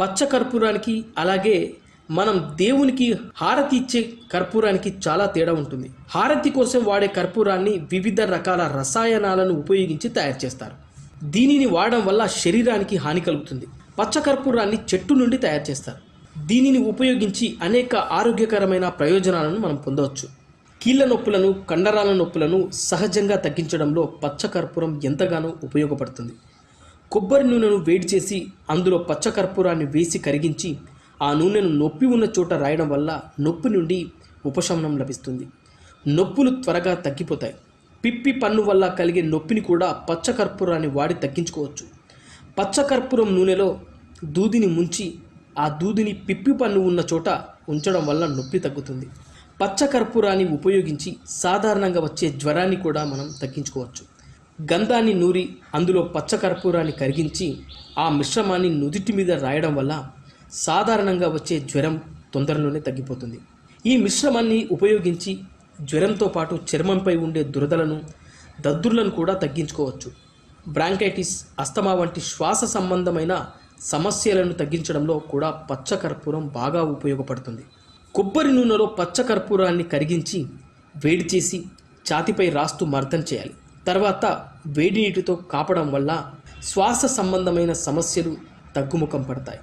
పచ్చ కర్పూరానికి అలాగే మనం దేవునికి హారతి ఇచ్చే కర్పూరానికి చాలా తేడా ఉంటుంది. హారతి కోసం వాడే కర్పూరాన్ని వివిధ రకాల రసాయనాలను ఉపయోగించి తయారు చేస్తారు. దీనిని వాడడం వల్ల శరీరానికి హాని కలుగుతుంది. పచ్చ కర్పూరాన్ని చెట్టు నుండి తయారు చేస్తారు. దీనిని ఉపయోగించి అనేక ఆరోగ్యకరమైన ప్రయోజనాలను మనం పొందవచ్చు. కీళ్ళ నొప్పులను కండరాల నొప్పులను సహజంగా తగ్గించడంలో పచ్చ కర్పూరం ఎంతగానో ఉపయోగపడుతుంది. కొబ్బరి నూనెను వేడి చేసి అందులో పచ్చ కర్పూరాన్ని వేసి కరిగించి ఆ నూనెను నొప్పి ఉన్న చోట రాయడం వల్ల నొప్పి నుండి ఉపశమనం లభిస్తుంది. నొప్పులు త్వరగా తగ్గిపోతాయి. పిప్పి పన్ను వల్ల కలిగే నొప్పిని కూడా పచ్చ కర్పూరాన్ని వాడి తగ్గించుకోవచ్చు. పచ్చకర్పూరం నూనెలో దూదిని ముంచి ఆ దూదిని పిప్పి పన్ను ఉన్న చోట ఉంచడం వల్ల నొప్పి తగ్గుతుంది. పచ్చ కర్పూరాన్ని ఉపయోగించి సాధారణంగా వచ్చే జ్వరాన్ని కూడా మనం తగ్గించుకోవచ్చు. గంధాన్ని నూరి అందులో పచ్చ కర్పూరాన్ని కరిగించి ఆ మిశ్రమాన్ని నుదిటి మీద రాయడం వల్ల సాధారణంగా వచ్చే జ్వరం తొందరలోనే తగ్గిపోతుంది. ఈ మిశ్రమాన్ని ఉపయోగించి జ్వరంతో పాటు చర్మంపై ఉండే దురదలను దద్దుర్లను కూడా తగ్గించుకోవచ్చు. బ్రాంకైటిస్ అస్తమా వంటి శ్వాస సంబంధమైన సమస్యలను తగ్గించడంలో కూడా పచ్చ కర్పూరం బాగా ఉపయోగపడుతుంది. కొబ్బరి నూనెలో పచ్చ కర్పూరాన్ని కరిగించి వేడి చేసి ఛాతిపై రాస్తూ మర్దం చేయాలి. తర్వాత వేడి నీటితో కాపడం వల్ల శ్వాస సంబంధమైన సమస్యలు తగ్గుముఖం పడతాయి.